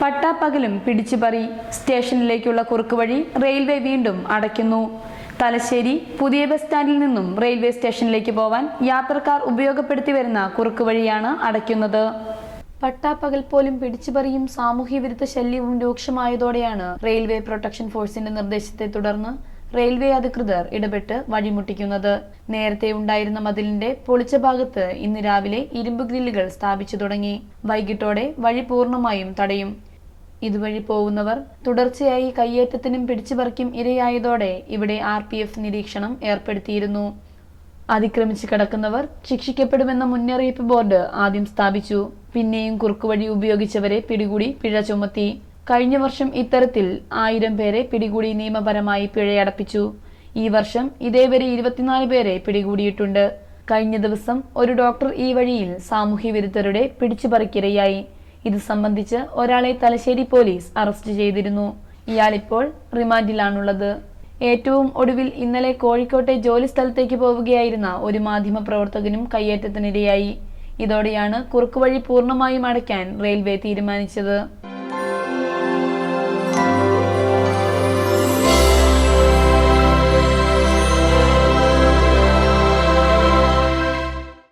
പട്ടാപ്പകലും പിടിച്ചുപറി സ്റ്റേഷനിലേക്കുള്ള കുറുക്കുവഴി railway വീണ്ടും അടയ്ക്കുന്നു. തലശ്ശേരി പുതിയ ബസ് സ്റ്റാൻഡിൽ നിന്നും റെയിൽവേ സ്റ്റേഷനിലേക്ക് പോവാൻ യാത്രക്കാർ ഉപയോഗപ്പെടുത്തി വരുന്ന കുറുക്കുവഴിയാണ് അടയ്ക്കുന്നത്. പട്ടാപ്പകൽ പോലും പിടിച്ചുപറിയും സാമൂഹ്യ വിരുദ്ധ ശല്യവും രൂക്ഷമായതോടെയാണ് റെയിൽവേ പ്രൊട്ടക്ഷൻ ഫോഴ്സിന്റെ നിർദ്ദേശത്തെ തുടർന്ന് റെയിൽവേ അധികൃതർ ഇടപെട്ട് വഴിമുട്ടിക്കുന്നത്. നേരത്തെ ഉണ്ടായിരുന്ന മതിലിന്റെ പൊളിച്ച ഭാഗത്ത് ഇന്ന് രാവിലെ ഇരുമ്പ് ഗ്രില്ലുകൾ സ്ഥാപിച്ചു തുടങ്ങി. വൈകിട്ടോടെ വഴി പൂർണമായും തടയും. ഇതുവഴി പോകുന്നവർ തുടർച്ചയായി കയ്യേറ്റത്തിനും പിടിച്ചുപറിക്കും ഇരയായതോടെ ഇവിടെ ആർ പി എഫ് നിരീക്ഷണം ഏർപ്പെടുത്തിയിരുന്നു. അതിക്രമിച്ച് കിടക്കുന്നവർ ശിക്ഷിക്കപ്പെടുമെന്ന മുന്നറിയിപ്പ് ബോർഡ് ആദ്യം സ്ഥാപിച്ചു. പിന്നെയും കുറുക്കുവഴി ഉപയോഗിച്ചവരെ പിടികൂടി പിഴ ചുമത്തി. കഴിഞ്ഞ വർഷം ഇത്തരത്തിൽ ആയിരം പേരെ പിടികൂടി നിയമപരമായി പിഴയടപ്പിച്ചു. ഈ വർഷം ഇതേവരെ ഇരുപത്തിനാല് പേരെ പിടികൂടിയിട്ടുണ്ട്. കഴിഞ്ഞ ദിവസം ഒരു ഡോക്ടർ ഈ വഴിയിൽ സാമൂഹ്യ വിരുദ്ധരുടെ പിടിച്ചുപറിക്കിരയായി. ഇത് സംബന്ധിച്ച് ഒരാളെ തലശ്ശേരി പോലീസ് അറസ്റ്റ് ചെയ്തിരുന്നു. ഇയാളിപ്പോൾ റിമാൻഡിലാണുള്ളത്. ഏറ്റവും ഒടുവിൽ ഇന്നലെ കോഴിക്കോട്ടെ ജോലി സ്ഥലത്തേക്ക് പോവുകയായിരുന്ന ഒരു മാധ്യമ പ്രവർത്തകനും കയ്യേറ്റത്തിനിരയായി. ഇതോടെയാണ് കുറുക്കുവഴി പൂർണമായും അടയ്ക്കാൻ റെയിൽവേ തീരുമാനിച്ചത്.